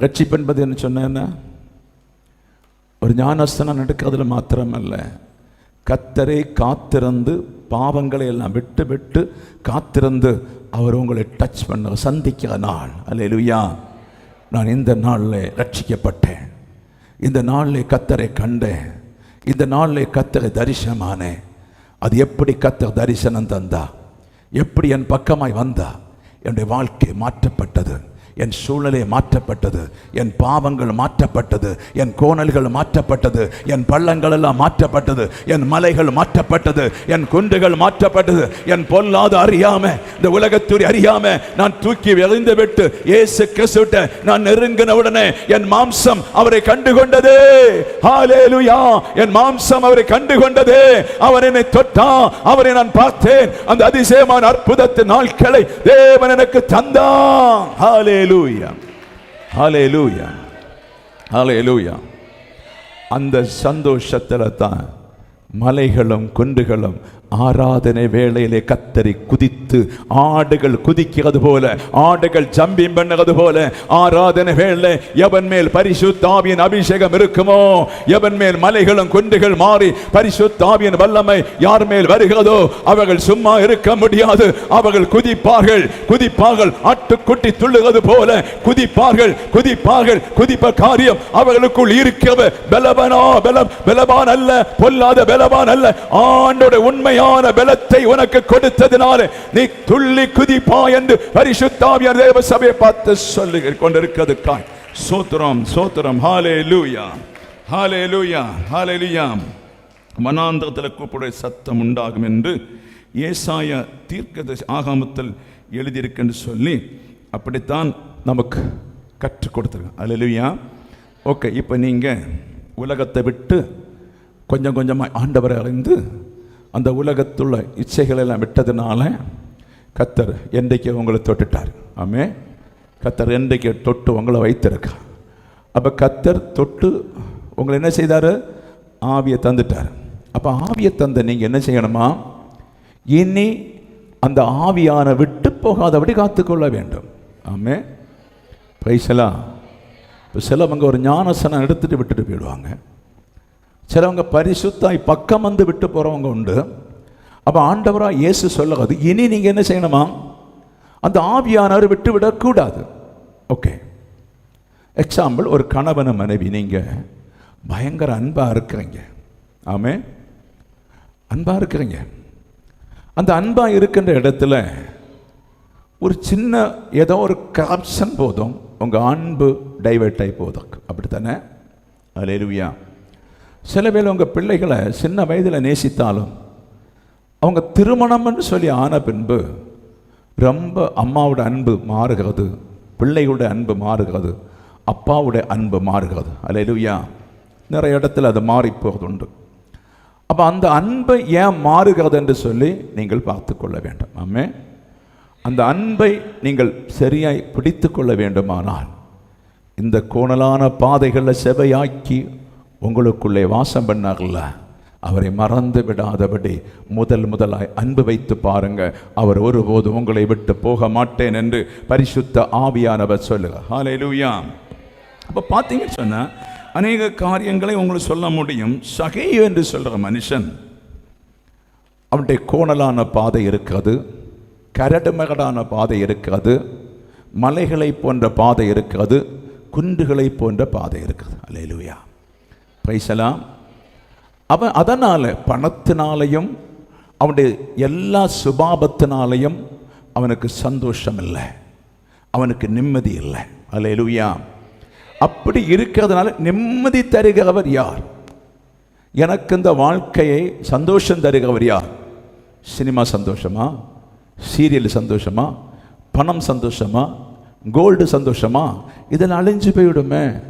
ரட்சிப்பு என்பது என்ன சொன்னேன்னா. ஒரு ஞானஸ்தனம் நடக்கிறதுல மாத்திரமல்ல. கத்தரை காத்திருந்து பாவங்களை எல்லாம் விட்டு விட்டு காத்திருந்து அவர் உங்களை டச் பண்ண சந்திக்கிற நாள். அல்லேலூயா நான் இந்த நாளில் ரட்சிக்கப்பட்டேன். இந்த நாளில் கத்தரை கண்டேன். இந்த நாளில் கத்தரை தரிசனமானேன். அது எப்படி கத்தர் தரிசனம் தந்தா? எப்படி என் பக்கமாய் வந்தா? என்னுடைய வாழ்க்கை மாற்றப்பட்டது. என் சூழ்நிலை மாற்றப்பட்டது என் பாவங்கள் மாற்றப்பட்டது என் கோணல்கள் மாற்றப்பட்டது என் பள்ளங்கள் எல்லாம் மாற்றப்பட்டது என் மலைகள் மாற்றப்பட்டது என் குண்டுகள் மாற்றப்பட்டது. என் பொல்லாத அறியாம இந்த உலகத்துறை அறியாம நான் தூக்கி விளைந்து விட்டு ஏசு கிறிஸ்துவிட்ட நான் நெருங்கின உடனே என் மாம்சம் அவரை கண்டுகொண்டது. ஹாலேலுயா என் மாம்சம் அவரை கண்டுகொண்டது. அவர் என்னை தொட்டான் அவரை நான் பார்த்தேன். அந்த அதிசயமான அற்புதத்தின் நாட்களை தேவன் எனக்கு தந்தான். ஹாலே ஹalleluya ஹalleluya ஹalleluya அந்த சந்தோஷத்தில் தான் மலைகளும் குன்றுகளும் ஆராதனை வேளையிலே கத்தரி குதித்து ஆடுகள் குதிக்கிறது போல ஆடுகள் ஜம்பிங் பண்ணுறது போல ஆராதனை வேளை எவன் மேல் பரிசுத்தாவியின் அபிஷேகம் இருக்குமோ? எவன் மேல் மலைகளும் குண்டுகள் மாறி பரிசுத்தாவியின் வல்லமை யார் மேல் வருகிறதோ அவர்கள் சும்மா இருக்க முடியாது. அவர்கள் குதிப்பார்கள் குதிப்பார்கள் ஆட்டுக்குட்டி துள்ளுகிறது போல குதிப்பார்கள் குதிப்பார்கள் குதிப்ப காரியம் அவர்களுக்குள் இருக்கிற பலவனோ பலம் பலவான் அல்ல பொல்லாத பலவான் அல்ல. ஆண்டோட மேன்மையான பலத்தை உனக்கு கொடுத்ததினால நீ துள்ளி குதிப்பா என்று பரிசுத்தாவியார் தேவ சபையை பார்த்து சொல்லி கொண்டிருக்கிறதுக்காய். சோத்திரம் சோத்திரம். ஹாலே லூயா ஹாலே லூயா ஹாலே லூயா மனாந்தகத்தில் கூப்பிடுற சத்தம் உண்டாகும் என்று ஏசாய தீர்க்க ஆகாமத்தில் எழுதியிருக்குன்னு சொல்லி அப்படித்தான் நமக்கு கற்றுக் கொடுத்துருக்கேன் அலலுவியா ஓகே இப்போ நீங்கள் உலகத்தை விட்டு கொஞ்சம் கொஞ்சமாக ஆண்டவரை அறிந்து அந்த உலகத்துள்ள இச்சைகளெல்லாம் விட்டதுனால கத்தர் என்றைக்கு உங்களை தொட்டுட்டார். ஆமே கத்தர் என்றைக்கு தொட்டு உங்களை வைத்திருக்கா அப்போ கத்தர் தொட்டு உங்களை என்ன செய்தார்? ஆவியை தந்துட்டார். அப்போ ஆவியை தந்த நீங்கள் என்ன செய்யணுமா? இனி அந்த ஆவியான விட்டு போகாதபடி காத்துக்கொள்ள வேண்டும். ஆமே பைசலா இப்போ சிலவங்க ஒரு ஞானசனம் எடுத்துகிட்டு விட்டுட்டு போயிடுவாங்க. சிலவங்க பரிசுத்தாய் பக்கம் வந்து விட்டு போகிறவங்க உண்டு. அப்போ ஆண்டவராக இயேசு சொல்லாது இனி நீங்கள் என்ன செய்யணுமா? அந்த ஆவியானவர் விட்டு விடக்கூடாது. ஓகே. எக்ஸாம்பிள் ஒரு கணவன மனைவி நீங்கள் பயங்கர அன்பாக இருக்கிறீங்க. ஆமே அன்பாக இருக்கிறீங்க. அந்த அன்பாக இருக்கின்ற இடத்துல ஒரு சின்ன ஏதோ ஒரு கரப்ஷன் போதும் உங்கள் அன்பு டைவர்ட் ஆகி போதும். அப்படித்தானே? அலையலுவியா சில பேர் உங்கள் பிள்ளைகளை சின்ன வயதில் நேசித்தாலும் அவங்க திருமணம்னு சொல்லி ஆன பின்பு ரொம்ப அம்மாவோட அன்பு மாறுகிறது பிள்ளைகளுடைய அன்பு மாறுகிறது அப்பாவுடைய அன்பு மாறுகிறது. அலையலுவியா நிறைய இடத்துல அது மாறி போகிறது உண்டு அப்போ அந்த அன்பை ஏன் மாறுகிறது என்று சொல்லி நீங்கள் பார்த்து கொள்ள வேண்டும். ஆமே அந்த அன்பை நீங்கள் சரியாய் பிடித்து கொள்ள வேண்டுமானால் இந்த கோணலான பாதைகளில் செவையாக்கி உங்களுக்குள்ளே வாசம் பண்ணார்ல? அவரை மறந்து விடாதபடி முதல் முதலாய் அன்பு வைத்து பாருங்க. அவர் ஒருபோது உங்களை விட்டு போக மாட்டேன் என்று பரிசுத்த ஆவியானவர் சொல்லுங்க ஹalleluya அப்போ பார்த்தீங்கன்னு சொன்னால் அநேக காரியங்களை உங்களுக்கு சொல்ல முடியும். சகை என்று சொல்கிற மனுஷன் அவனுடைய கோணலான பாதை இருக்காது. கரடுமகடான பாதை இருக்காது. மலைகளை போன்ற பாதை இருக்காது. குன்றுகளை போன்ற பாதை இருக்குது. அல்லேலூயா பைசலாம் அவன் அதனால் பணத்தினாலையும் அவனுடைய எல்லா சுபாபத்தினாலையும் அவனுக்கு சந்தோஷம் இல்லை அவனுக்கு நிம்மதி இல்லை. அல்லேலூயா அப்படி இருக்கிறதுனால நிம்மதி தருகிறவர் யார்? எனக்கு இந்த வாழ்க்கையை சந்தோஷம் தருகிறவர் யார்? சினிமா சந்தோஷமா? சீரியல் சந்தோஷமா? பணம் சந்தோஷமா? கோல்டு சந்தோஷமா? இதில் அழிஞ்சு போய்விடுமே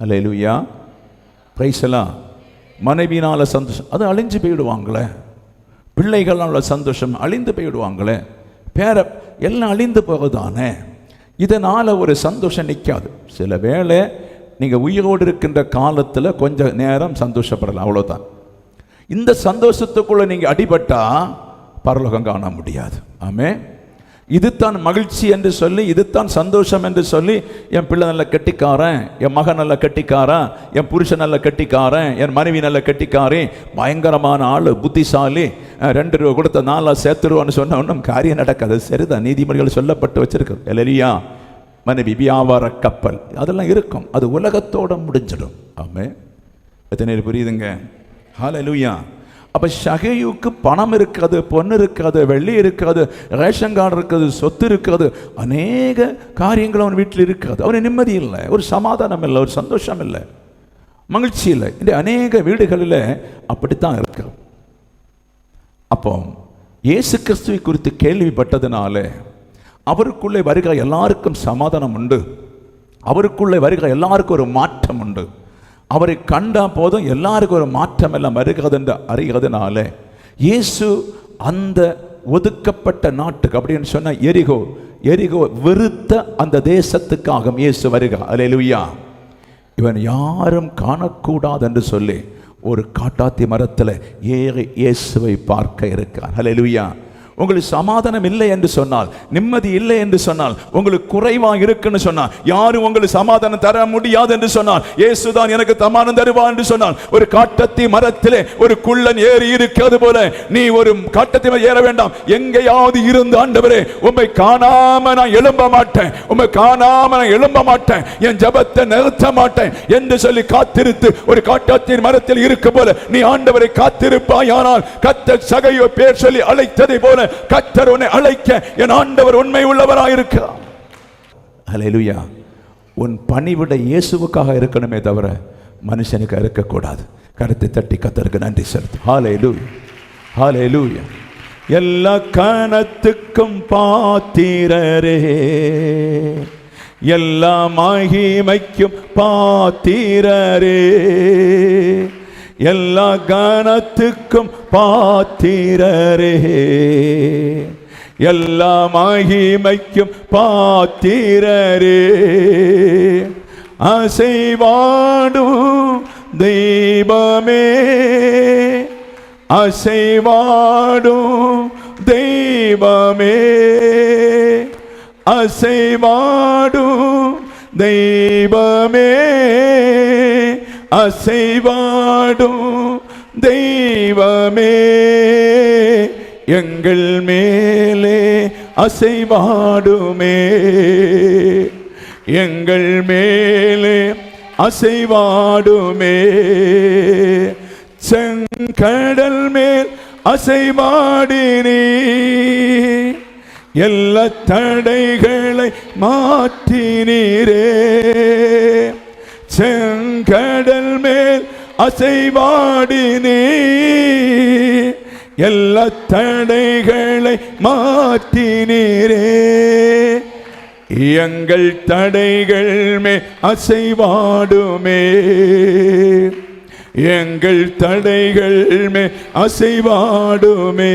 அல்லேலூயா பிரைசலாம் மனைவினால் சந்தோஷம். அது அழிஞ்சு போயிடுவாங்களே. பிள்ளைகளால் சந்தோஷம் அழிந்து போயிடுவாங்களே. பேர எல்லாம் அழிந்து போகுதானே. இதனால் ஒரு சந்தோஷம் நிற்காது சில வேளை நீங்கள் உயிரோடு இருக்கின்ற காலத்தில் கொஞ்சம் நேரம் சந்தோஷப்படலாம். அவ்வளோதான் இந்த சந்தோஷத்துக்குள்ளே நீங்கள் அடிபட்டால் பரலோகம் காண முடியாது. ஆமே இது தான் மகிழ்ச்சி என்று சொல்லி இது தான் சந்தோஷம் என்று சொல்லி என் பிள்ளை நல்ல கெட்டிக்காரன் என் மகன் நல்ல கெட்டிக்காரன் என் புருஷன் நல்ல கெட்டிக்காரன் என் மனைவி நல்ல கெட்டிக்காரி பயங்கரமான ஆள் புத்திசாலி ரெண்டு ரூபா கொடுத்த நாலாக சேர்த்துருவான்னு சொன்ன ஒன்றும் காரியம் நடக்காது. சரிதான் நீதிமொழிகள் சொல்லப்பட்டு வச்சிருக்கு. எலரியா மனைவி வியாபார கப்பல் அதெல்லாம் இருக்கும். அது உலகத்தோட முடிஞ்சிடும். ஆமே எத்தனை புரியுதுங்க? ஹalleluya அப்போ ஷகையுக்கு பணம் இருக்காது பொண்ணு இருக்காது வெள்ளி இருக்காது ரேஷன் கார்டு இருக்காது சொத்து இருக்காது அநேக காரியங்கள் அவன் வீட்டில் இருக்காது அவன் நிம்மதி இல்லை ஒரு சமாதானம் இல்லை ஒரு சந்தோஷம் இல்லை மகிழ்ச்சி இல்லை. இந்த அநேக வீடுகளில் அப்படித்தான் இருக்கு. அப்போ இயேசு கிறிஸ்துவை குறித்து கேள்விப்பட்டதுனால அவருக்குள்ளே வருகிற எல்லாருக்கும் சமாதானம் உண்டு. அவருக்குள்ளே வருகிற எல்லாருக்கும் ஒரு மாற்றம் உண்டு. அவரை கண்டா போதும் எல்லாருக்கும் ஒரு மாற்றம் எல்லாம் வருகிறது என்று அறிகிறதுனால இயேசு அந்த ஒதுக்கப்பட்ட நாட்டுக்கு அப்படின்னு சொன்ன எரிகோ எரிகோ வெறுத்த அந்த தேசத்துக்காக இயேசு வருக லுவியா இவன் யாரும் காணக்கூடாது என்று சொல்லி ஒரு காட்டாத்தி மரத்தில் ஏறி இயேசுவை பார்க்க இருக்கார். ஹalleluya உங்களுக்கு சமாதானம் இல்லை என்று சொன்னால் நிம்மதி இல்லை என்று சொன்னால் உங்களுக்கு குறைவா இருக்குன்னு சொன்னால் யாரும் உங்களுக்கு சமாதானம் தர முடியாது என்று சொன்னால் இயேசுதான் எனக்கு சமாதானம் தருவா என்று சொன்னால் ஒரு காட்டத்தி மரத்திலே ஒரு குள்ளன் ஏறி இருக்கிறது போல நீ ஒரு காட்டத்தி ஏற வேண்டாம். எங்கேயாவது இருந்து ஆண்டவரே உம்மை காணாம நான் எழும்ப மாட்டேன். உம்மை காணாம நான் எழும்ப மாட்டேன். என் ஜெபத்தை நிறுத்த மாட்டேன் என்று சொல்லி காத்திருத்து ஒரு காட்டத்தின் மரத்தில் இருக்க போல நீ ஆண்டவரை காத்திருப்பாய் ஆனால் கத்த சகையோ பேர் சொல்லி அழைத்ததை போல கத்தர் உன்னை அழைக்க என் ஆண்டவர் உண்மை உள்ளவராயிருக்கிறார். ஹalleluya. உன் பணிவிட இயேசுவுக்காக இருக்கணுமே தவிர மனுஷனுக்கு இருக்கக்கூடாது. கருத்தை தட்டி கத்தருக்கு நன்றி செலுத்து. ஹalleluya. ஹalleluya. எல்லா கணத்துக்கும் பாத்திரரே. எல்லா மகிமைக்கும் பாத்திரரே. எல்லா கனத்துக்கும் பாத்திரரே. எல்லா மகிமைக்கும் பாத்திரரே. அசைவாடும் தெய்வமே. அசைவாடும் தெய்வமே. அசைவாடும் தெய்வமே. அசைவாடும் தெய்வமே. எங்கள் மேலே அசைவாடுமே. எங்கள் மேலே அசைவாடுமே. செங்கடல் மேல் அசைவாடினீ. எல்லா தடைகளை மாற்றினீரே. செங் கடல் மேல் அசைவாடினே எல்லா தடைகளை மாற்றினீரே. எங்கள் தடைகள் மே அசைவாடுமே. எங்கள் தடைகள் மே அசைவாடுமே.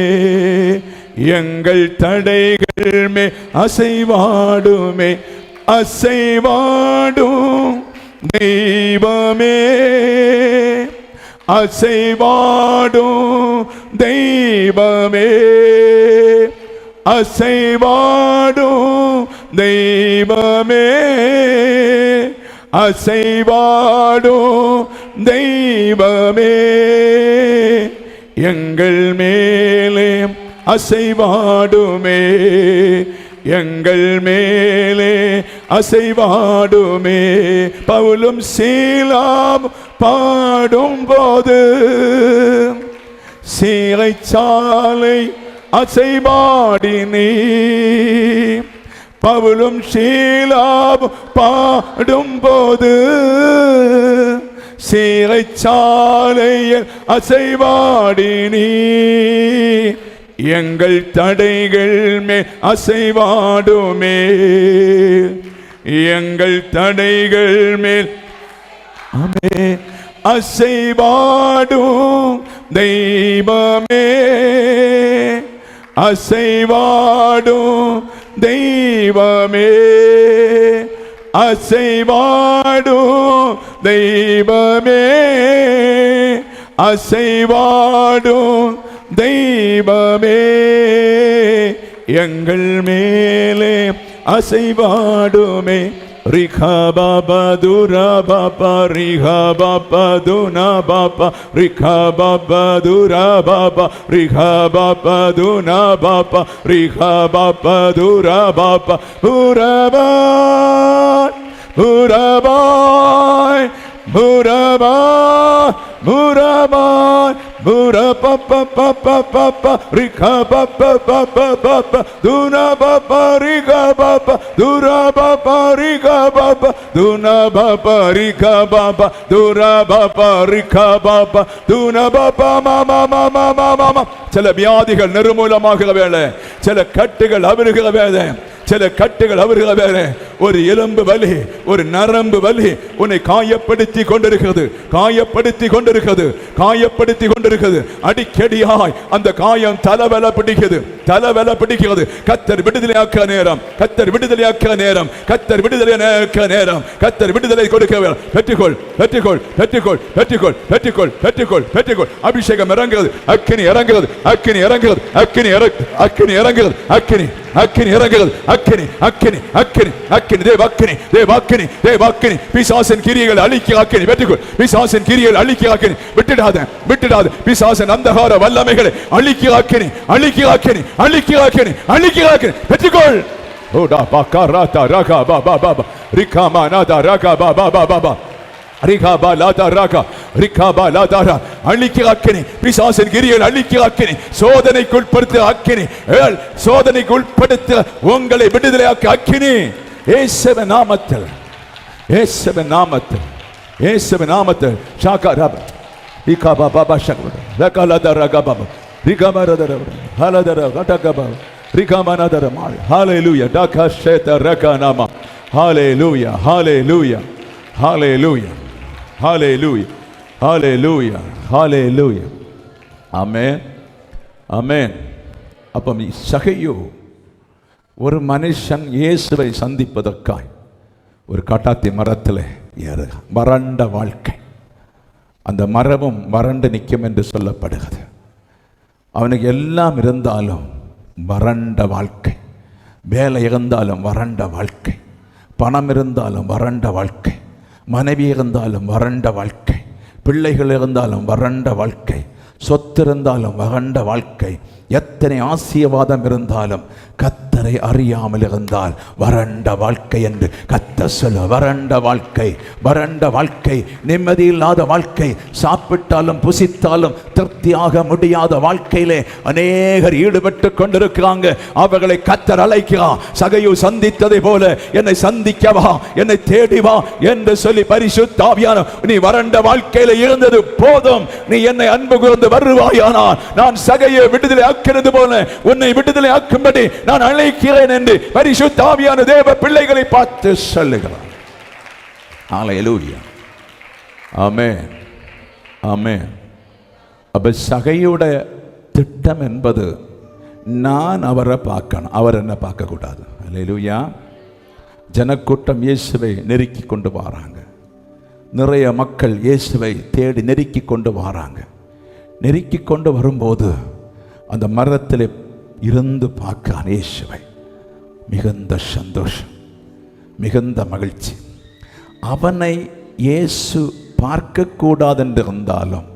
எங்கள் தடைகள் மே அசைவாடுமே. அசைவாடும் தெய்வமே அசைவாடும் தெய்வமே. அசைவாடும் தெய்வமே அசைவாடும் தெய்வமே. எங்கள் மேலே அசைவாடுமே எங்கள் மேலே அசைவாடுமே. பவுலும் சீலாம் பாடும் போது சீலைச்சாலை அசைவாடினே பவுலும் ஷீலாப் பாடும் போது சீலைச்சாலையில் அசைவாடினீ எங்கள் தடைகள் மே அசைவாடுமே. எங்கள் தடைகள் மேல் அமே அசைவாடும் தெய்வமே. அசைவாடும் தெய்வமே. அசைவாடும் தெய்வமே. அசைவாடும் தெய்வமே எங்கள் மேலே அசைவாடுமே. ரிகா Baba Tura Baba ரிகா Baba துனா Baba ரிகா Baba Tura Baba ரிகா Baba துனா Baba ரிகா Baba Tura Baba புரபாய் புரபாய் புரபாய் புரபாய் Buddha pa pa pa pa pa pa Rika pa pa pa pa pa pa. Duna pa pa Rika pa pa. Dura pa pa Rika pa pa. Duna pa pa Rika pa pa. Dura pa pa Rika pa pa. Duna pa pa ma ma ma ma ma ma ma. சில வியாதிகள் நிர்மூலமாகிற வேலை சில கட்டுகள் அவிருகிற வேலை சில கட்டுகள் அவர்கள் வேற. ஒரு எலும்பு வலி ஒரு நரம்பு வலி உன்னை காயப்படுத்தி கொண்டிருக்கிறது. காயப்படுத்தி கொண்டிருக்கிறது. காயப்படுத்தி கொண்டிருக்கிறது. அடிக்கடியாய் அந்த காயம் தலைவல பிடிக்கிறது தலைவல பிடிக்கிறது கத்தர் விடுதலையாக்க நேரம். கத்தர் விடுதலையாக்க நேரம். கத்தர் விடுதலையாக்க நேரம். கத்தர் விடுதலை கொடுக்க பெற்றுக்கொள் பெற்றுக்கொள் பெற்றுக்கொள் பெற்றுக்கொள் பெற்றுக்கொள் பெற்றுக்கொள் பெற்றுக்கொள் அபிஷேகம் இறங்குகிறது. அக்கினி இறங்குகிறது. அக்கினி இறங்குகிறது. அக்கினி இறங்கு அக்கினி இறங்குகிறது. அக்கினி அக்கினி இறங்குகிறது. அக்கினி அக்கினி அக்கினி அக்கினி தேவ அக்கினி தேவ அக்கினி தேவ அக்கினி. பிசாசன் கிரியைகள் அழிக்க அக்கினி. வெற்றிக்கொள் பிசாசன் கிரியைகள் அழிக்க அக்கினி. விட்டுடாத விட்டுடாத. பிசாசன் அந்தகார வல்லமைகளை அழிக்க அக்கினி அழிக்க அக்கினி அழிக்க அக்கினி அழிக்க அக்கினி. வெற்றிக்கொள் ஓடா பாக்கா ராதா கா பா பா பா பா. ரிகாமா ரா கா பா பா பா பா பா. ரிகாபா லாதா ராகா ரிகாபா லாதா ரா அழிக்க அக்கினி பிசாசின் கிரியில் அழிக்க அக்கினி சோதனைக்கு உட்படுத்த அக்கினி. ஏள் சோதனைக்கு உட்படுத்த உங்களை விடுதலையாக்க அக்கினி. ஏசவ நாமத்தில் ஏசவ நாமத்தில் ஏசவ நாமத்தில். ஷாக்கா ராப ரிகாபா பாபா ஷகா ரகா லாதா ராகா பாபா ரிகாபா ரதா ரா ஹலதா ரா கட்டகா பாபா ரிகாமா நாதா ரா மால் ஹalleluya டாகா ஷேதா ரகா நாமா ஹalleluya ஹalleluya ஹalleluya ஹalleluya ஹalleluya ஹalleluya ஆமென் ஆமென் அப்ப சகையோ ஒரு மனுஷன் இயேசுவை சந்திப்பதற்காய் ஒரு காட்டாத்தி மரத்தில் ஏறு. வறண்ட வாழ்க்கை. அந்த மரமும் வறண்டு நிற்கும் என்று சொல்லப்படுகிறது. அவனுக்கு எல்லாம் இருந்தாலும் வறண்ட வாழ்க்கை. வேலை இருந்தாலும் வறண்ட வாழ்க்கை. பணம் இருந்தாலும் வறண்ட வாழ்க்கை. மனைவி இருந்தாலும் வறண்ட வாழ்க்கை பிள்ளைகள் இருந்தாலும் வறண்ட வாழ்க்கை சொத்து இருந்தாலும் வறண்ட வாழ்க்கை எத்தனை ஆசீர்வாதம் இருந்தாலும் கத் கத்தரை அறியாமல் இருந்தால் வறண்ட வாழ்க்கை என்று கத்த சொல்ல வறண்ட வாழ்க்கை வறண்ட வாழ்க்கை நிம்மதி இல்லாத வாழ்க்கை சாப்பிட்டாலும் புசித்தாலும் திருப்தியாக முடியாத வாழ்க்கையிலே அநேகர் ஈடுபட்டு கொண்டிருக்கிறாங்க. அவர்களை கத்தர் அழைக்கிறான் சகையு சந்தித்ததை போல என்னை சந்திக்கவா என்னை தேடி வா என்று சொல்லி பரிசுத்தாவியான நீ வறண்ட வாழ்க்கையில இருந்தது போதும் நீ என்னை அன்பு கூர்ந்து வருவாயானால் நான் சகையை விடுதலை ஆக்கிறது போல உன்னை விடுதலை ஆக்கும்படி நான் அழைக்கிறேன் என்று பரிசுத்தாவியான தேவ பிள்ளைகளை பார்த்து சொல்லுகிறார். ஹalleluya ஆமே ஆமே அப்ப சகையோட திட்டம் என்பது நான் அவரை பார்க்கணும். அவர் என்ன பார்க்க கூடாது ஹalleluya ஜனக்கூட்டம் இயேசுவை நெருக்கி கொண்டு வராங்க. நிறைய மக்கள் இயேசுவை தேடி நெருக்கி கொண்டு வராங்க. நெருக்கி கொண்டு வரும்போது அந்த மரத்தில் இருந்து பார்க்க இயேசுவை. மிகுந்த சந்தோஷம் மிகுந்த மகிழ்ச்சி. அவனை இயேசு பார்க்கக்கூடாதென்று இருந்தாலும்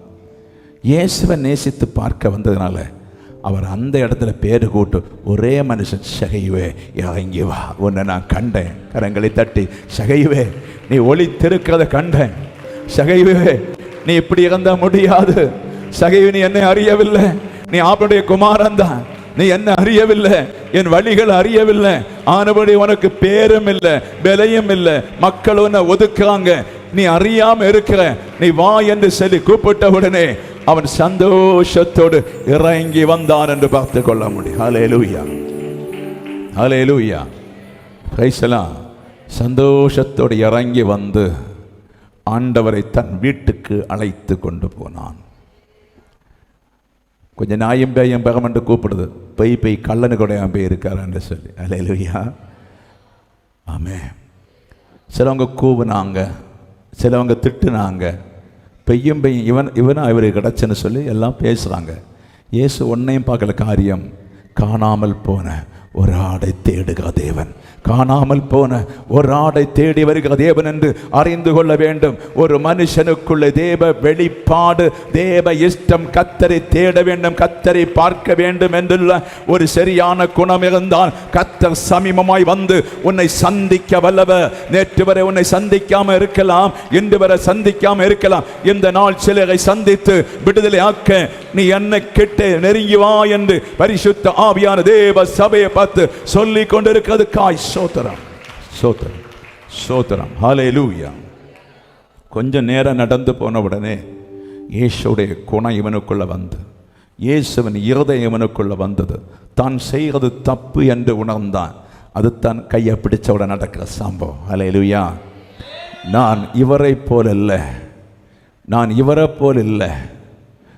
இயேசுவை நேசித்து பார்க்க வந்ததுனால அவர் அந்த இடத்துல பேரு கூட்டு ஒரே மனுஷன் சகையுவே இறங்கி வா. உன்னை நான் கண்டேன். கரங்களை தட்டி சகையுவே நீ ஒளி கண்டேன். சகையுவே நீ இப்படி இறந்த முடியாது. சகைவு நீ என்னை அறியவில்லை. நீ ஆப்பனுடைய குமாரன் தான். நீ என்ன அறியவில்லை? என் வழிகள் அறியவில்லை. ஆனபடி உனக்கு பேரும் இல்லை விலையும் இல்லை. மக்கள் உன்னை ஒதுக்குறாங்க. நீ அறியாம இருக்கிற நீ வா என்று சொல்லி கூப்பிட்ட உடனே அவன் சந்தோஷத்தோடு இறங்கி வந்தான் என்று பார்த்து கொள்ள முடியும். ஹலே லூயா பிரைஸ்லாம் சந்தோஷத்தோடு இறங்கி வந்து ஆண்டவரை தன் வீட்டுக்கு அழைத்து கொண்டு போனான். கொஞ்சம் நாயும் பேயும் பெகமென்று கூப்பிடுது. பெய் பெய் கள்ளனு கூட என் பேய் இருக்காரான்னு சொல்லி. அலையிலுயா ஆமே சிலவங்க கூவுனாங்க சிலவங்க திட்டுனாங்க. பெய்யும் பெய்யும் இவன் இவனா இவருக்கு கிடச்சுன்னு சொல்லி எல்லாம் பேசுகிறாங்க இயேசு ஒன்னையும் பார்க்கல காரியம் காணாமல் போன. ஒரு ஆடை தேடுக தேவன். காணாமல் போன ஒரு ஆடை தேடி வருகிற தேவன் என்று அறிந்து கொள்ள வேண்டும். ஒரு மனுஷனுக்குள்ள தேவ வெளிப்பாடு தேவ இஷ்டம் கத்தரை தேட வேண்டும் கத்தரை பார்க்க வேண்டும் என்றுள்ள ஒரு சரியான குணம் இருந்தால் கத்தர் சமீபமாய் வந்து உன்னை சந்திக்க வல்லவ நேற்று வரை உன்னை சந்திக்காம இருக்கலாம் இன்று வரை சந்திக்காம இருக்கலாம். இந்த நாள் சிலரை சந்தித்து விடுதலை ஆக்க நீ என்ன கிட்ட நெருங்கி வா என்று பரிசுத்த ஆவியான தேவ சபையை பார்த்து சொல்லி கொண்டிருக்கிறது காய் சோத்திரம். சோத்திரம். சோத்திரம். ஹalleluya கொஞ்சம் நேரம் நடந்து போன உடனே இயேசுடைய குணம் இவனுக்குள்ள வந்து இயேசுவின் இருதயம் இவனுக்குள்ள வந்தது. தான் செய்கிறது தப்பு என்று உணர்ந்தான். அது தான் கையை பிடிச்சவுடன் நடக்கிற சம்பவம். ஹalleluya நான் இவரை போல் இல்லை. நான் இவரை போல் இல்லை.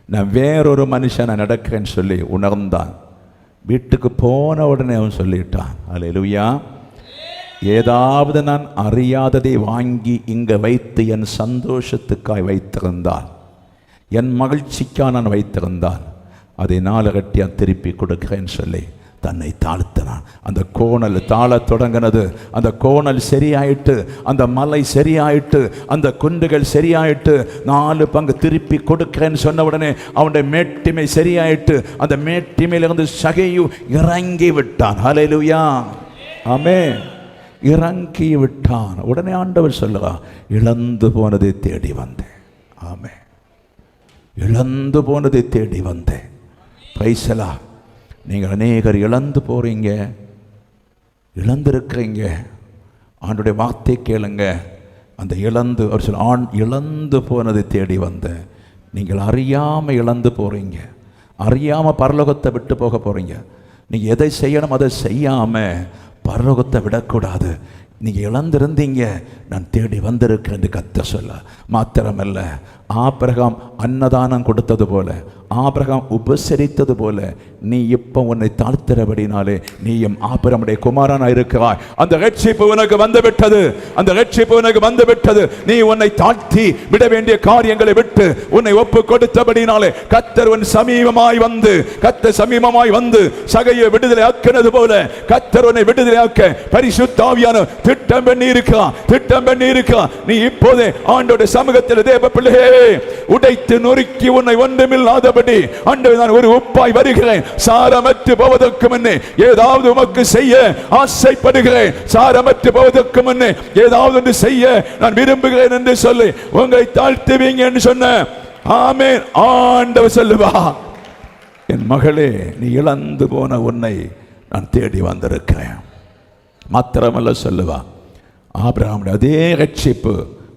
நான் வேறொரு மனுஷனை நடக்கிறேன்னு சொல்லி உணர்ந்தான். வீட்டுக்கு போன உடனே அவன் சொல்லிட்டான் அல்லேலூயா ஏதாவது நான் அறியாததை வாங்கி இங்கே வைத்து என் சந்தோஷத்துக்காய் வைத்திருந்தால் என் மகிழ்ச்சிக்காக நான் வைத்திருந்தால் அதை நாலு கட்டியா திருப்பி கொடுக்கிறேன்னு சொல்லி தன்னை தாழ்த்தினான். அந்த கோணல் தாழ தொடங்கினது. அந்த கோணல் சரியாயிட்டு அந்த மலை சரியாயிட்டு அந்த குண்டுகள் சரியாயிட்டு நாலு பங்கு திருப்பி கொடுக்கிறேன்னு சொன்ன உடனே அவனுடைய மேட்டிமை சரியாயிட்டு அந்த மேட்டிமையிலிருந்து சகையு இறங்கி விட்டான். ஹலெலுயா ஆமே இறங்கி விட்டான். உடனே ஆண்டவர் சொல்லுவா இழந்து போனதை தேடி வந்தேன். ஆமே இழந்து போனதை தேடி வந்தேன். பைசலா நீங்கள் அநேகர் இழந்து போகிறீங்க இழந்திருக்கிறீங்க. ஆண்டுடைய வார்த்தை கேளுங்க. அந்த இழந்து அவர் சொல்ல ஆண் இழந்து போனதை தேடி வந்தேன் நீங்கள் அறியாமல் இழந்து போகிறீங்க அறியாமல் பரலோகத்தை விட்டு போக போகிறீங்க நீங்கள் எதை செய்யணும் அதை செய்யாமல் பரலோகத்தை விடக்கூடாது. நீங்கள் இழந்திருந்தீங்க. நான் தேடி வந்திருக்கிறேன் என்று கத்த சொல்ல. மாத்திரமல்ல. ஆபிரகாம் அன்னதானம் கொடுத்தது போல ஆபிரகாம் உபசரித்தது போல நீ இப்போ உன்னை தாழ்த்துறபடினாலே நீயும் ஆபிரமுடைய குமாரனா இருக்கிறாய். அந்த ரட்சிப்பு உனக்கு வந்து விட்டது அந்த ரட்சிப்பு உனக்கு வந்து விட்டது நீ உன்னை தாழ்த்தி விட வேண்டிய காரியங்களை விட்டு உன்னை ஒப்பு கொடுத்தபடினாலே கத்தர் உன் சமீபமாய் வந்து கத்தர் சமீபமாய் வந்து சகையை விடுதலை ஆக்கினது போல கத்தர் உன்னை விடுதலை ஆக்க பரிசுத்தாவியான திட்டம் பண்ணி இருக்கா திட்டம் பண்ணி இருக்கா நீ இப்போதே ஆண்டோட சமூகத்தில் தேவ பிள்ளையே உடைத்து நொறுக்கி உன்னை ஒன்றுமில்லாதபடி ஆண்டவர் நான் ஒரு உப்பாய் வருகிறேன். சாரமற்று போவதற்கு முன்னே ஏதாவது உமக்கு செய்ய ஆசைப்படுகிறேன். சாரமற்று போவதற்கு முன்னே ஏதாவது ஒன்று செய்ய நான் விரும்புகிறேன் என்று சொல்லி உங்களை தாழ்த்துவீங்க என்று சொன்ன. ஆமேன். ஆண்டவர் சொல்லுவா. என் மகளே நீ இழந்து போன உன்னை நான் தேடி வந்திருக்கிறேன். மாத்திரமல்ல சொல்லுவா. ஆபிரகாமுடைய அதே ரட்சிப்பு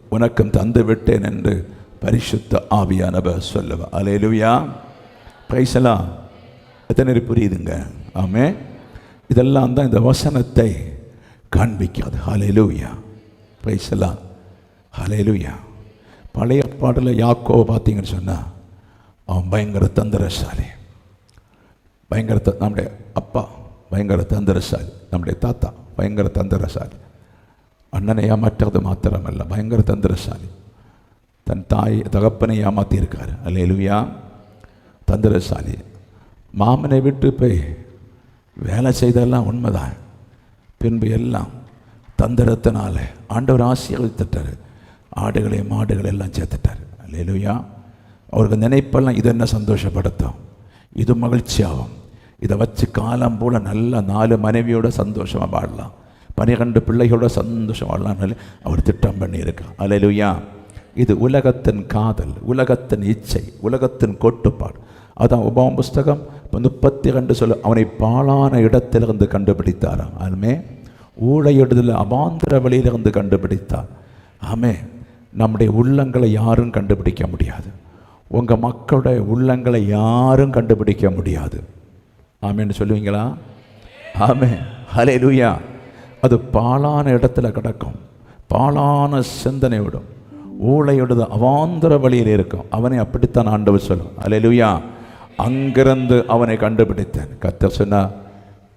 உனக்கும் தந்து விட்டேன் என்று பரிசுத்த ஆவியானவர் சொல்லுவா? அலையலுவியா பிரைசலா எத்தனை பேர் புரியுதுங்க? ஆமே இதெல்லாம் தான் இந்த வசனத்தை காண்பிக்காது. ஹalleluya பிரைசலா ஹalleluya பழைய பாடலில் யாக்கோவை பார்த்தீங்கன்னு சொன்னால் அவன் பயங்கர தந்திரசாலி. பயங்கர த- நம்முடைய அப்பா பயங்கர தந்திரசாலி. நம்முடைய தாத்தா பயங்கர தந்திரசாலி. அண்ணனை மற்றது மாத்திரமல்ல. பயங்கர தந்திரசாலி. தன் தாய் தகப்பனை ஏமாற்றியிருக்கார் அல்ல எழுவியா தந்திரசாலி. மாமனை விட்டு போய் வேலை செய்தெல்லாம் உண்மைதான். பின்பு எல்லாம் தந்திரத்தினால் ஆண்டவர் ஆசீர்வதித்துட்டார். ஆடுகளை மாடுகளை எல்லாம் சேர்த்துட்டார். அல்லேலுயா. அவருக்கு நினைப்பெல்லாம் இது என்ன சந்தோஷப்படுத்தும்? இது மகிழ்ச்சியாகும். இதை வச்சு காலம் போல் நல்ல நாலு மனைவியோட சந்தோஷமாக வாழலாம். பனிரெண்டு பிள்ளைகளோட சந்தோஷம் வாழலாம். அவர் திட்டம் பண்ணியிருக்கார். அல்லேலுயா. இது உலகத்தின் காதல் உலகத்தின் இச்சை உலகத்தின் கோட்டுப்பாடு. அதான் உபாம் புஸ்தகம் முப்பத்தி ரெண்டு சொல்ல அவனை பாழான இடத்திலிருந்து கண்டுபிடித்தாராம் அதுமே ஊழையிடுதல் அபாந்திர வழியிலிருந்து கண்டுபிடித்தார். ஆமே நம்முடைய உள்ளங்களை யாரும் கண்டுபிடிக்க முடியாது. உங்கள் மக்களுடைய உள்ளங்களை யாரும் கண்டுபிடிக்க முடியாது. ஆமேன்னு சொல்லுவீங்களா? ஆமே ஹலே லூயா அது பாழான இடத்துல கிடக்கும். பாழான சிந்தனை விடும். ஊழையோடது அவாந்தர வழியில் இருக்கும். அவனை அப்படித்தான் ஆண்டவர் சொல்லும். அலையிலுயா அங்கிருந்து அவனை கண்டுபிடித்தேன். கத்த சொன்னா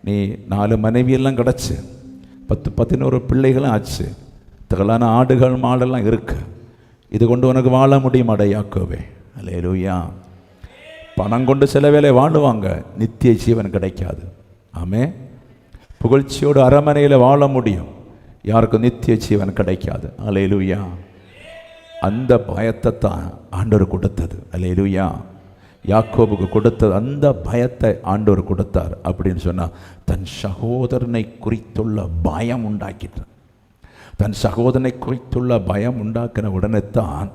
நீ நாலு மனைவியெல்லாம் கிடச்சி பத்து பதினோரு பிள்ளைகளும் ஆச்சு திகழான ஆடுகள் மாடெல்லாம் இருக்கு. இது கொண்டு உனக்கு வாழ முடியும் அடையாக்கோவே அலையிலுயா பணம் கொண்டு சில வேலை வாழுவாங்க நித்திய ஜீவன் கிடைக்காது. ஆமே புகழ்ச்சியோடு அரமனையில் வாழ முடியும். யாருக்கும் நித்திய ஜீவன் கிடைக்காது. அலையிலுயா அந்த பயத்தை தான் ஆண்டவர் கொடுத்தது. அலையிலுயா யாக்கோபுக்கு கொடுத்தது அந்த பயத்தை ஆண்டவர் கொடுத்தார் அப்படின்னு சொன்னால் தன் சகோதரனை குறித்துள்ள பயம் உண்டாக்கிட்டார் தன் சகோதரனை குறித்துள்ள பயம் உண்டாக்கின உடனே தான்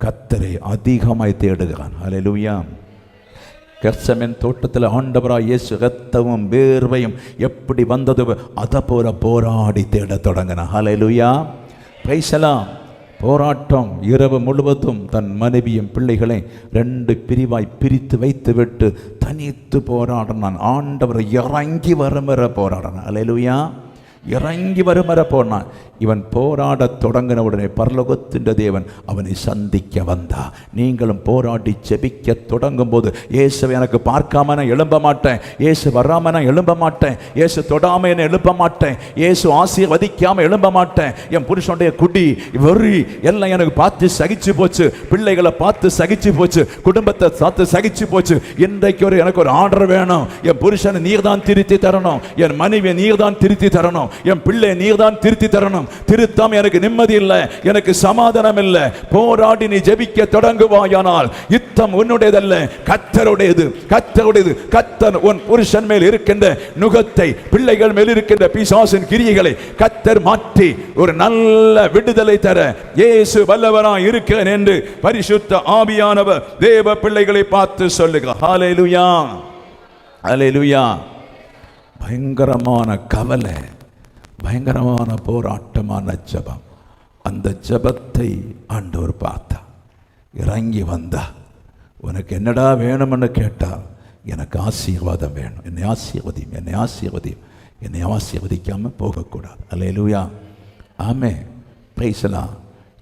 கத்தரை அதிகமாய் தேடுகிறான். அலையிலுயா கெர்சமென் தோட்டத்தில் ஆண்டவராக இயேசு ரத்தமும் வேர்வையும் எப்படி வந்தது அதை போல போராடி தேட தொடங்கினான். ஹalleluya பிரைசலாம் போராட்டம் இரவு முழுவதும் தன் மனைவியும் பிள்ளைகளை ரெண்டு பிரிவாய் பிரித்து வைத்துவிட்டு தனித்து போராடினான். ஆண்டவர் இறங்கி வர வர போராடினான். அலையிலுயா இறங்கி வரும் வர போனான் இவன் போராடத் தொடங்கின உடனே பரலோகத்தின் தேவன் அவனை சந்திக்க வந்தா. நீங்களும் போராடி ஜெபிக்க தொடங்கும் போது இயேசுவை எனக்கு பார்க்காம நான் எழும்ப மாட்டேன். இயேசு வராம நான் எழும்ப மாட்டேன். இயேசு தொடாம என்ன எழுப்ப மாட்டேன். இயேசு ஆசீர்வதிக்காம எழும்ப மாட்டேன். என் புருஷனுடைய குடி வெறி எல்லாம் எனக்கு பார்த்து சகிச்சு போச்சு. பிள்ளைகளை பார்த்து சகிச்சு போச்சு. குடும்பத்தை பார்த்து சகிச்சு போச்சு. இன்றைக்கு ஒரு எனக்கு ஒரு ஆர்டர் வேணும். என் புருஷனை நீர் தான் திருத்தி தரணும். என் மனைவியை நீர் தான் திருத்தி தரணும். என் பிள்ளை நீ தான் திருத்தி தரணும். திருத்தம் எனக்கு நிம்மதி இல்லை. எனக்கு சமாதானம் இல்லை. போராடி நீ ஜெபிக்க தொடங்குவாயானால் யுத்தம் உன்னுடையதல்ல. கத்தருடையது கத்தருடையது. கத்தர் உன் புருஷன் மேல் இருக்கின்ற நுகத்தை பிள்ளைகள் மேல் இருக்கின்ற பிசாசின் கிரியைகளை கத்தர் மாற்றி ஒரு நல்ல விடுதலை தர இயேசு வல்லவராய் இருக்கிறேன் என்று பரிசுத்த ஆவியானவர் தேவ பிள்ளைகளை பார்த்து சொல்லுகிறார். ஹalleluya ஹalleluya பயங்கரமான கவலை. பயங்கரமான போராட்டமான ஜெபம். அந்த ஜெபத்தை ஆண்டவர் பார்த்தா இறங்கி வந்தா உனக்கு என்னடா வேணும்னு கேட்டால் எனக்கு ஆசீர்வாதம் வேணும். என்னை ஆசீர்வதியும் என்னை ஆசீர்வதியும். என்னை ஆசீர்வதிக்காமல் போகக்கூடாது. அல்லேலூயா ஆமே பேசலாம்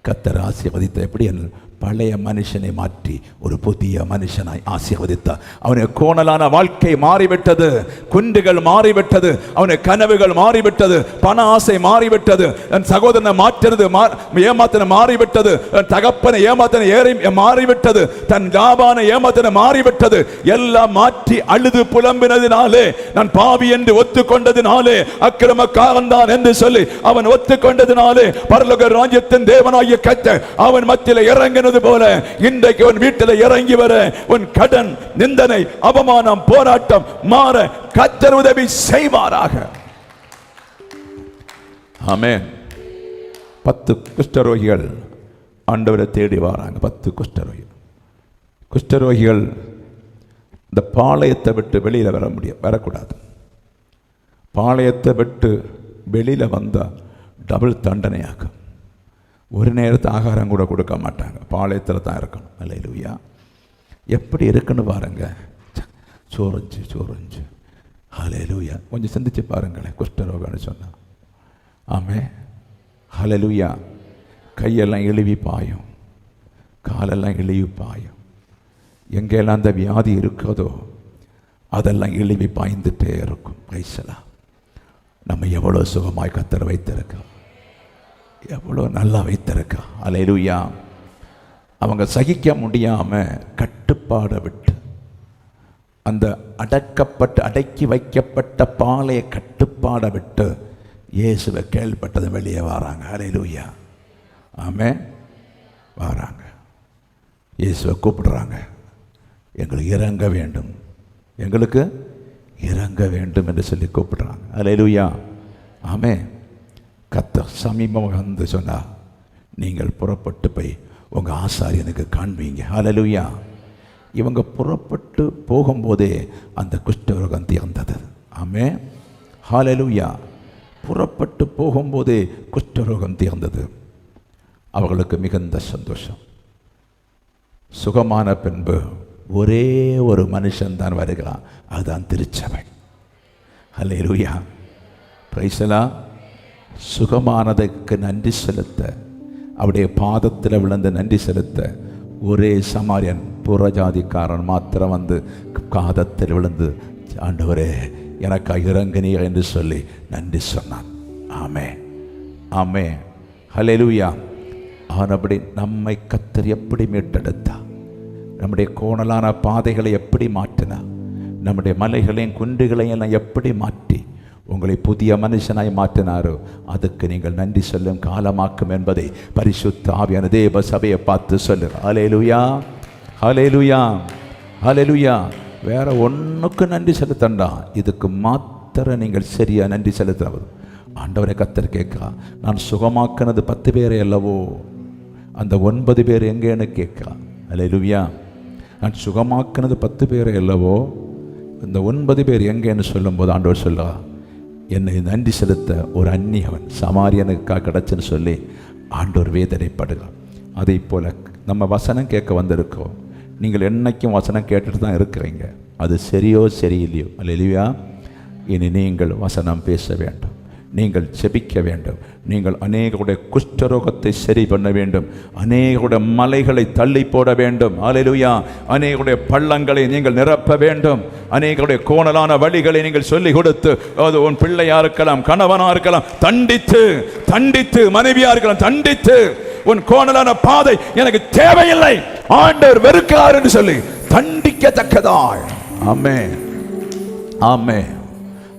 கத்தர் ஆசீர்வதித்த எப்படி என்ன பழைய மனுஷனை மாற்றி ஒரு புதிய மனுஷனாய் ஆசீர்வதித்தார் அவனுடைய கோணலான வாழ்க்கை மாறிவிட்டது குண்டுகள் மாறிவிட்டது அவனுடைய கனவுகள் மாறிவிட்டது பண ஆசை மாறிவிட்டது என் சகோதரனை மாற்றினது ஏமாத்தின மாறிவிட்டது என் தகப்பனை ஏமாத்தின ஏறி மாறிவிட்டது தன் லாபான ஏமாத்தின மாறிவிட்டது எல்லாம் மாற்றி அழுது புலம்பினதினாலே நான் பாவி என்று ஒத்துக்கொண்டதினாலே அக்கிரமக்காரன் தான் என்று சொல்லி அவன் ஒத்துக்கொண்டதினாலே பரலோக ராஜ்யத்தின் தேவனாகிய கத்த அவன் மத்தியில் இறங்கினது போல இன்றைக்கு உன் வீட்டில் இறங்கி வர உன் கடன் நிந்தனை அவமானம் போராட்டம் மாற கத்தர் உதவி செய்வாராக. ஆமே பத்து குஷ்டரோகிகள் ஆண்டவரை தேடி வராங்க. பத்து குஷ்டரோகிகள். குஷ்டரோகிகள் இந்த பாளையத்தை விட்டு வெளியில் வர முடியும் வரக்கூடாது. பாளையத்தை விட்டு வெளியில் வந்தால் டபுள் தண்டனையாகும். ஒரு நேரத்து ஆகாரம் கூட கொடுக்க மாட்டாங்க. பாளையத்தில் தான் இருக்கணும். அல்லையா எப்படி இருக்குன்னு பாருங்க. சோறுஞ்சு சோரஞ்சு சோரஞ்சு கொஞ்சம் சிந்திச்சு பாருங்களேன் குஷ்டரோகம்னு சொன்னா. ஆமே ஹalleluya கையெல்லாம் எழுவி பாயும். காலெல்லாம் எழுவி பாயும். எங்கெல்லாம் அந்த வியாதி இருக்கிறதோ அதெல்லாம் எழுவி பாய்ந்துட்டே இருக்கும். பைசலா நம்ம எவ்வளோ சுகமாய் கத்தர் வைத்திருக்கோம் எவ்வளோ நல்லா வைத்திருக்கா. அலையிலுயா. அவங்க சகிக்க முடியாமல் கட்டுப்பாடை விட்டு அந்த அடக்கப்பட்டு அடக்கி வைக்கப்பட்ட பாலைய கட்டுப்பாடை விட்டு இயேசுவை கேள்விப்பட்டது வெளியே வராங்க. அலையிலுயா. ஆமே வராங்க. இயேசுவை கூப்பிடுறாங்க. எங்களுக்கு இறங்க வேண்டும். எங்களுக்கு இறங்க வேண்டும் என்று சொல்லி கூப்பிடுறாங்க. அலையிலுயா. ஆமே கத்தர் சமீபமாக வந்து சொன்னால் நீங்கள் புறப்பட்டு போய் உங்கள் ஆசாரியனுக்கு காண்பீங்க. அலலுயா இவங்க புறப்பட்டு போகும்போதே அந்த குஷ்டரோகம் தீர்ந்தது ஆமே ஹாலலுயா புறப்பட்டு போகும்போதே குஷ்டரோகம் தீர்ந்தது அவர்களுக்கு மிகுந்த சந்தோஷம். சுகமான பின்பு ஒரே ஒரு மனுஷன் தான் வருகிறான். அதுதான் திருச்சபை. ஹalleluya பிரைசலா சுகமானதுக்கு நன்றி செலுத்த அவருடைய பாதத்தில் விழுந்து நன்றி செலுத்த ஒரே சமாரியன் புறஜாதிக்காரன் மாத்திரம் வந்து காதத்தில் விழுந்து ஆண்டவரே எனக்கு இறங்கினீர் என்று சொல்லி நன்றி சொன்னான். ஆமே ஆமே ஹலோலுய்யா அவன் அப்படி நம்மை கத்தர் எப்படி மீட்டெடுத்தா? நம்முடைய கோணலான பாதைகளை எப்படி மாற்றினா நம்முடைய மலைகளையும் குன்றுகளையும் எல்லாம் எப்படி மாற்றி? உங்களை புதிய மனுஷனாய் மாற்றினாரோ அதுக்கு நீங்கள் நன்றி சொல்லும் காலமாக்கும் என்பதை பரிசுத்த ஆவியான தேவ சபையை பார்த்து சொல்லு. அலேலுயா அலேலுயா அலேலுயா வேற ஒன்றுக்கும் நன்றி செலுத்தண்டா. இதுக்கு மாத்திர நீங்கள் சரியா நன்றி செலுத்துறது ஆண்டவரை கத்தர் கேட்கா நான் சுகமாக்கினது பத்து பேரை அல்லவோ? அந்த ஒன்பது பேர் எங்கேன்னு கேட்கா அலேலுயா நான் சுகமாக்கினது பத்து பேரை அல்லவோ? இந்த ஒன்பது பேர் எங்கேன்னு சொல்லும்போது ஆண்டவர் சொல்லா என்னை நன்றி செலுத்த ஒரு அந்நியவன் சமாரியனுக்காக கிடச்சுன்னு சொல்லி ஆண்டோர் வேதனைப்படுகிறான். அதே போல் நம்ம வசனம் கேட்க வந்திருக்கோம் நீங்கள் என்னைக்கும் வசனம் கேட்டுட்டு தான் இருக்கிறீங்க. அது சரியோ சரியில்லையோ. அல்லையா இனி நீங்கள் வசனம் பேச வேண்டும். நீங்கள் செபிக்க வேண்டும். நீங்கள் அநேகருடைய குஷ்டரோகத்தை சரி பண்ண வேண்டும். அநேகருடைய மலைகளை தள்ளி போட வேண்டும். அலையிலுயா அநேகருடைய பள்ளங்களை நீங்கள் நிரப்ப வேண்டும். அநேகருடைய கோணலான வழிகளை நீங்கள் சொல்லிக் கொடுத்து அது உன் பிள்ளையா இருக்கலாம் கணவனா இருக்கலாம் தண்டித்து தண்டித்து மனைவியா இருக்கலாம் தண்டித்து. உன் கோணலான பாதை எனக்கு தேவையில்லை. ஆண்டவர் வெறுக்கிறார் என்று சொல்லி தண்டிக்கத்தக்கதாள் ஆமே ஆமே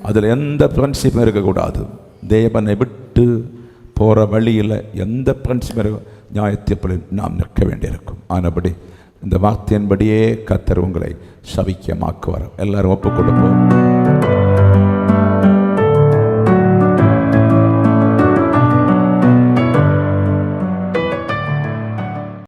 அதில் எந்த ஃப்ரெண்ட்ஷிப்பும் இருக்கக்கூடாது. தேவனை விட்டு போகிற வழியில் எந்த ஃப்ரெண்ட்ஷிப்பும் இருக்க நியாயத்தை நாம் நிற்க வேண்டியிருக்கும். ஆனபடி இந்த வார்த்தையின்படியே கத்தர் உங்களை சவிக்கமாக்குவார் எல்லாரும் ஒப்புக் கொடுப்போம்